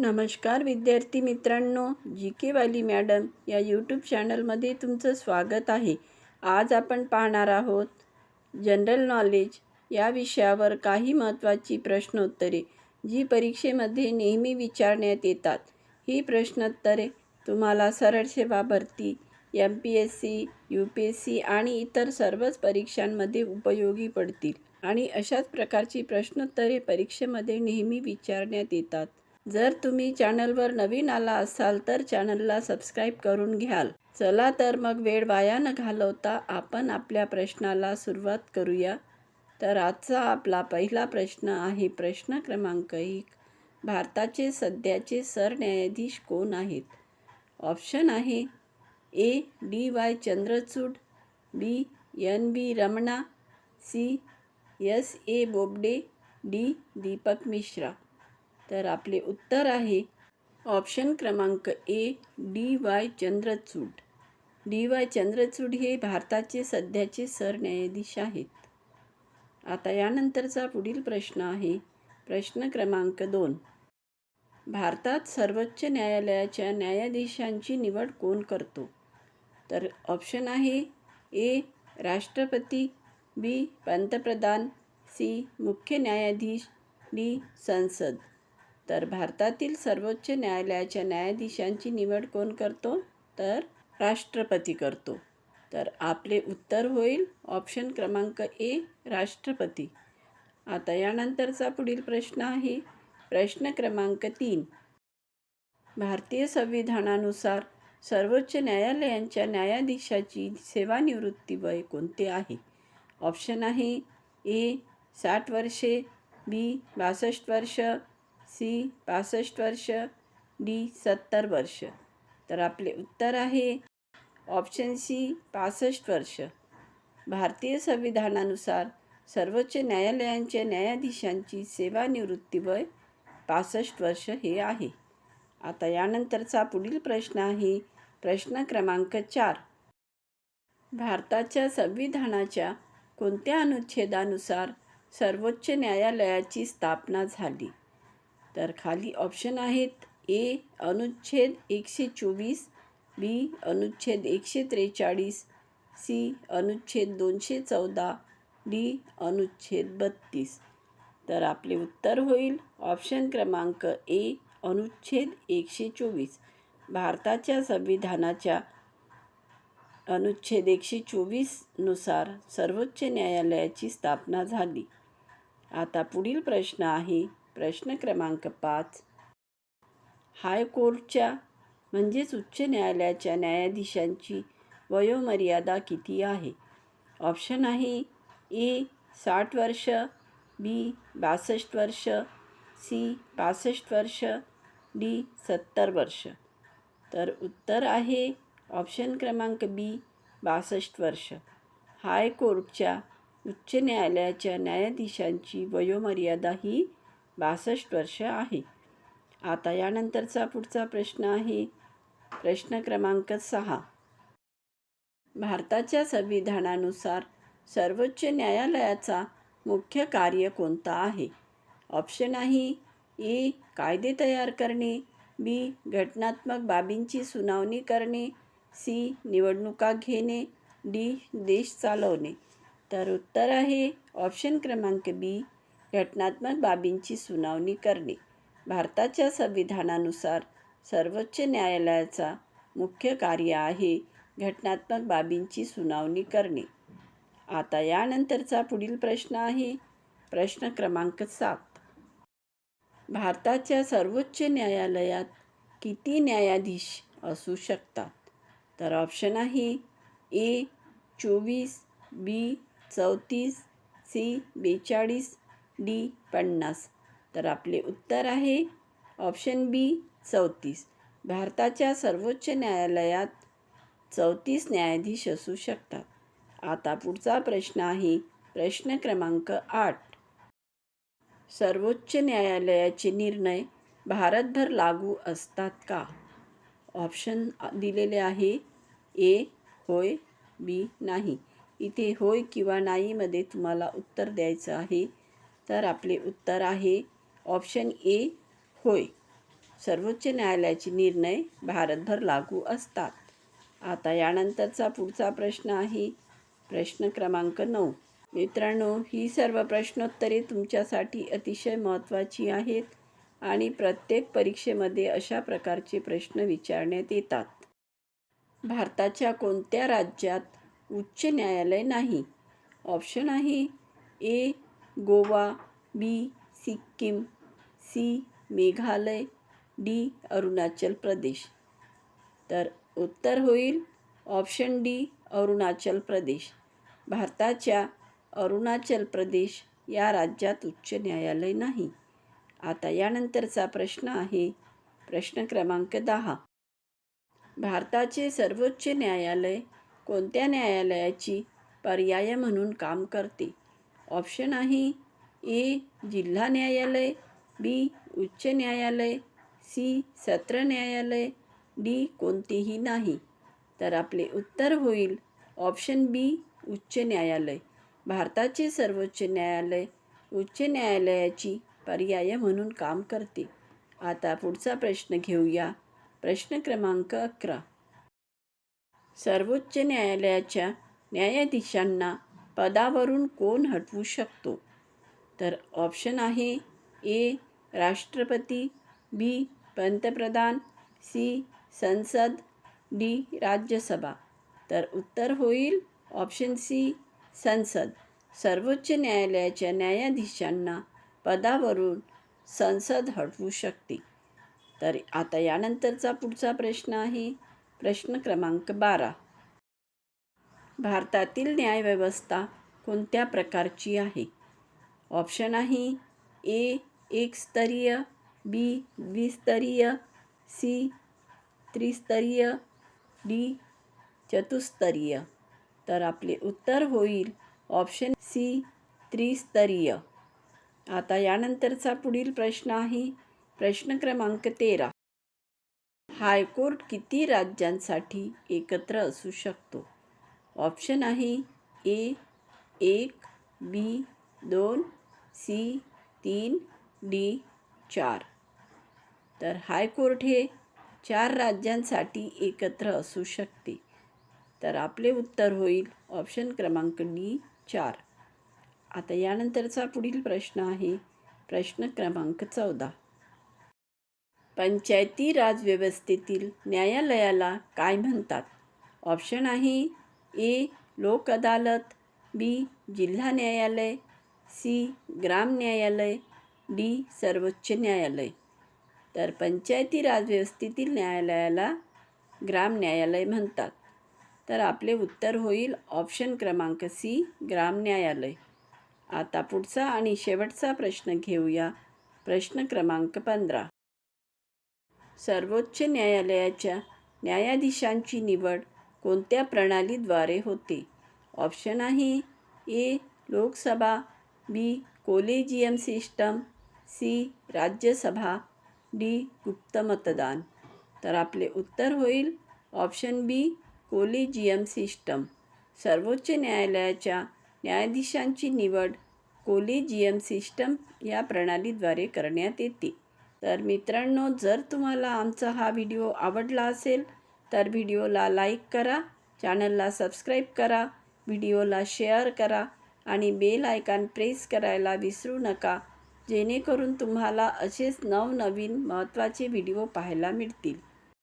नमस्कार विद्यार्थी मित्रांनो जी के वाली मॅडम या यूट्यूब चॅनलमध्ये तुमचं स्वागत आहे. आज आपण पाहणार आहोत जनरल नॉलेज या विषयावर काही महत्त्वाची प्रश्नोत्तरे जी परीक्षेमध्ये नेहमी विचारण्यात येतात. ही प्रश्नोत्तरे तुम्हाला सरळ सेवा भरती M P S C U P S C आणि इतर सर्वच परीक्षांमध्ये उपयोगी पडतील. आणि अशाच प्रकारची प्रश्नोत्तरे परीक्षेमध्ये नेहमी विचारण्यात येतात. जर तुम्ही चॅनलवर नवीन आला असाल तर चॅनलला सबस्क्राईब करून घ्याल. चला तर मग वेळ वाया न घालवता आपण आपल्या प्रश्नाला सुरुवात करूया. तर आजचा आपला पहिला प्रश्न आहे प्रश्न क्रमांक एक. भारताचे सध्याचे सरन्यायाधीश कोण आहेत? ऑप्शन आहे A. D. Y. Chandrachud B. N. B. Ramana C. S. A. Bobde D. Deepak Mishra. तर आपले उत्तर आहे ऑप्शन क्रमांक A D Y Chandrachud. D Y Chandrachud हे भारताचे सध्याचे सरन्यायाधीश आहेत. आता यानंतरचा पुढील प्रश्न आहे. प्रश्न क्रमांक दोन. भारतात सर्वोच्च न्यायालयाच्या न्यायाधीशांची निवड कोण करतो? तर ऑप्शन आहे ए राष्ट्रपती बी पंतप्रधान सी मुख्य न्यायाधीश डी संसद. तर भारतातील सर्वोच्च न्यायालयाच्या न्यायाधीशांची निवड कोण करतो? तर राष्ट्रपती करतो. तर आपले उत्तर होईल ऑप्शन क्रमांक ए राष्ट्रपती. आता यानंतरचा पुढील प्रश्न आहे. प्रश्न क्रमांक तीन. भारतीय संविधानानुसार सर्वोच्च न्यायालयांच्या न्यायाधीशाची सेवानिवृत्ती वय कोणते आहे? ऑप्शन आहे ए साठ वर्षे बी बासष्ट वर्ष सी पासष्ट वर्ष डी सत्तर वर्ष. तर आपले उत्तर आहे ऑप्शन सी पासष्ट वर्ष. भारतीय संविधानानुसार सर्वोच्च न्यायालयांच्या न्यायाधीशांची सेवानिवृत्ती वय पासष्ट वर्ष हे आहे. आता यानंतरचा पुढील प्रश्न आहे प्रश्न क्रमांक चार. भारताच्या संविधानाच्या कोणत्या अनुच्छेदानुसार सर्वोच्च न्यायालयाची स्थापना झाली? तर खाली ऑप्शन आहेत ए अनुच्छेद एकशे चोवीस बी अनुच्छेद एकशे त्रेचाळीस सी अनुच्छेद दोनशे चौदा डी अनुच्छेद बत्तीस. तर आपले उत्तर होईल ऑप्शन क्रमांक ए अनुच्छेद एकशे चोवीस. भारताच्या संविधानाच्या अनुच्छेद एकशे चोवीसनुसार सर्वोच्च न्यायालयाची स्थापना झाली. आता पुढील प्रश्न आहे प्रश्न क्रमांक पाच. हायकोर्टच्या म्हणजेच उच्च न्यायालयाच्या न्यायाधीशांची वयोमर्यादा किती आहे? ऑप्शन आहे ए साठ वर्ष बी बासष्ट वर्ष सी पासष्ट वर्ष डी सत्तर वर्ष. तर उत्तर आहे ऑप्शन क्रमांक बी बासष्ट वर्ष. हायकोर्टच्या उच्च न्यायालयाच्या न्यायाधीशांची वयोमर्यादा ही बासष्ट वर्ष आहे. आता यानंतरचा पुढचा प्रश्न आहे. प्रश्न क्रमांक सहा. भारताच्या संविधानानुसार सर्वोच्च न्यायालयाचा मुख्य कार्य कोणता आहे? ऑप्शन आहे ए. कायदे तयार करणे. बी. घटनात्मक बाबींची सुनावणी करणे. सी. निवडणुका घेणे. डी. देश चालवणे. तर उत्तर आहे ऑप्शन क्रमांक बी. घटनात्मक बाबींची सुनावणी करणे. भारताच्या संविधानानुसार सर्वोच्च न्यायालयाचा मुख्य कार्य आहे घटनात्मक बाबींची सुनावणी करणे. आता यानंतरचा पुढील प्रश्न आहे. प्रश्न क्रमांक सात. भारताच्या सर्वोच्च न्यायालयात किती न्यायाधीश असू शकतात? तर ऑप्शन आहे ए चोवीस बी चौतीस सी बेचाळीस डी पन्नास. तर आपले उत्तर आहे ऑप्शन बी चौतीस. भारताच्या सर्वोच्च न्यायालयात चौतीस न्यायाधीश असू शकतात. आता पुढचा प्रश्न आहे प्रश्न क्रमांक आठ. सर्वोच्च न्यायालयाचे निर्णय भारतभर लागू असतात का? ऑप्शन दिलेले आहे ए होय बी नाही. इथे होय किंवा नाहीमध्ये तुम्हाला उत्तर द्यायचं आहे. तर आपले उत्तर आहे ऑप्शन ए होय. सर्वोच्च न्यायालयाचे निर्णय भारतभर लागू असतात. आता यानंतरचा पुढचा प्रश्न आहे. प्रश्न क्रमांक नऊ. मित्रांनो ही सर्व प्रश्नोत्तरे तुमच्यासाठी अतिशय महत्त्वाची आहेत आणि प्रत्येक परीक्षेमध्ये अशा प्रकारचे प्रश्न विचारण्यात येतात. भारताच्या कोणत्या राज्यात उच्च न्यायालय नाही? ऑप्शन आहे A Goa B Sikkim C Meghalaya D Arunachal Pradesh. तर उत्तर होईल ऑप्शन डी अरुणाचल प्रदेश. भारताच्या अरुणाचल प्रदेश या राज्यात उच्च न्यायालय नाही. आता यानंतरचा प्रश्न आहे प्रश्न क्रमांक दहा. भारताचे सर्वोच्च न्यायालय कोणत्या न्यायालयाची पर्याय म्हणून काम करते? ऑप्शन आहे ए जिल्हा न्यायालय बी उच्च न्यायालय सी सत्र न्यायालय डी कोणतेही नाही. तर आपले उत्तर होईल ऑप्शन बी उच्च न्यायालय. भारताचे सर्वोच्च न्यायालय उच्च न्यायालयाची पर्याय म्हणून काम करते. आता पुढचा प्रश्न घेऊया. प्रश्न क्रमांक अकरा. सर्वोच्च न्यायालयाच्या न्यायाधीशांना पदावरून कोण हटवू शकतो? तर ऑप्शन आहे ए राष्ट्रपती बी पंतप्रधान सी संसद डी राज्यसभा. तर उत्तर होईल ऑप्शन सी संसद. सर्वोच्च न्यायालयाच्या न्यायाधीशांना पदावरून संसद हटवू शकते. तर आता यानंतरचा पुढचा प्रश्न आहे. प्रश्न क्रमांक बारा. भारतातील न्यायव्यवस्था कोणत्या प्रकारची आहे? ऑप्शन आहे ए एकस्तरीय बी द्विस्तरीय सी त्रिस्तरीय डी चतुस्तरीय. तर आपले उत्तर होईल ऑप्शन सी त्रिस्तरीय. आता यानंतरचा पुढील प्रश्न आहे. प्रश्न क्रमांक तेरा. हायकोर्ट किती राज्यांसाठी एकत्र असू शकतो? ऑप्शन आहे ए एक बी दोन सी तीन डी चार. तर हायकोर्ट हे चार राज्यांसाठी एकत्र असू शकते. तर आपले उत्तर होईल ऑप्शन क्रमांक डी चार. आता यानंतरचा पुढील प्रश्न आहे. प्रश्न क्रमांक चौदा. पंचायती राज व्यवस्थेतील न्यायालयाला काय म्हणतात? ऑप्शन आहे ए लोक अदालत बी जिल्हा न्यायालय सी ग्राम न्यायालय डी सर्वोच्च न्यायालय. तर पंचायती राज व्यवस्थेतील न्यायालयाला ग्राम न्यायालय म्हणतात. तर आपले उत्तर होईल ऑप्शन क्रमांक सी ग्राम न्यायालय. आता पुढचा आणि शेवटचा प्रश्न घेऊया. प्रश्न क्रमांक पंधरा. सर्वोच्च न्यायालयाच्या न्यायाधीशांची निवड कोणत्या प्रणालीद्वारे होते? ऑप्शन आहे A Lok Sabha B collegium system C Rajya Sabha D गुप्त मतदान. तर आपले उत्तर होईल ऑप्शन बी कोलेजियम सिस्टम. सर्वोच्च न्यायालयाच्या न्यायाधीशांची निवड कोलेजियम सिस्टम या प्रणालीद्वारे करण्यात येते. तर मित्रांनो जर तुम्हाला आमचा हा व्हिडिओ आवडला असेल तर व्हिडिओला लाईक करा चॅनलला सबस्क्राईब करा व्हिडिओला शेअर करा आणि बेल आयकॉन प्रेस करायला विसरू नका जेणेकरून तुम्हाला असेच नवनवीन महत्त्वाचे व्हिडिओ पाहायला मिळतील.